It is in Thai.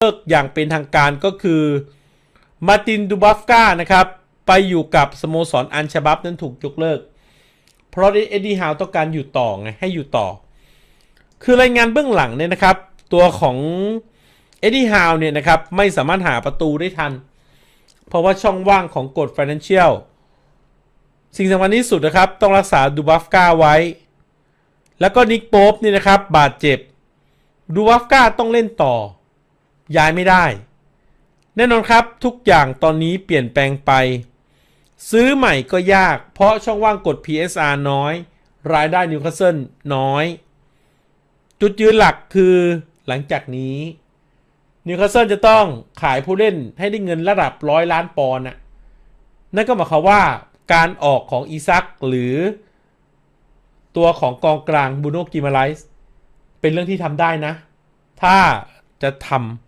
เลิกอย่างเป็นทางการก็คือมาตินดูบัฟกานะครับ ไปอยู่กับสโมสรอันชบับนั้นถูกยกเลิก เพราะเอ็ดดี้ฮาวต้องการอยู่ต่อไงให้อยู่ต่อ คือรายงานเบื้องหลังเนี่ยนะครับ ตัวของเอ็ดดี้ฮาวเนี่ยนะครับ ไม่สามารถหาประตูได้ทัน เพราะว่าช่องว่างของกฎ Financial สิ่งสำคัญที่สุดนะครับ ต้องรักษาดูบัฟกาไว้ แล้วก็นิกโป๊ปนี่นะครับ บาดเจ็บดูบัฟกาต้องเล่นต่อ ย้ายไม่ได้ แน่นอนครับทุกอย่างตอนนี้เปลี่ยนแปลงไป ซื้อใหม่ก็ยาก เพราะช่องว่างกด PSR น้อย รายได้นิวคาสเซิลน้อย จุดยืนหลักคือหลังจากนี้นิวคาสเซิลจะต้องขายผู้เล่นให้ได้เงินระดับร้อยล้านปอนด์น่ะนั่นก็หมายความว่าการออกของอีซักหรือ ตัวของกองกลางบูโนกิมาไลส์เป็นเรื่องที่ทำได้นะ ถ้าจะทำ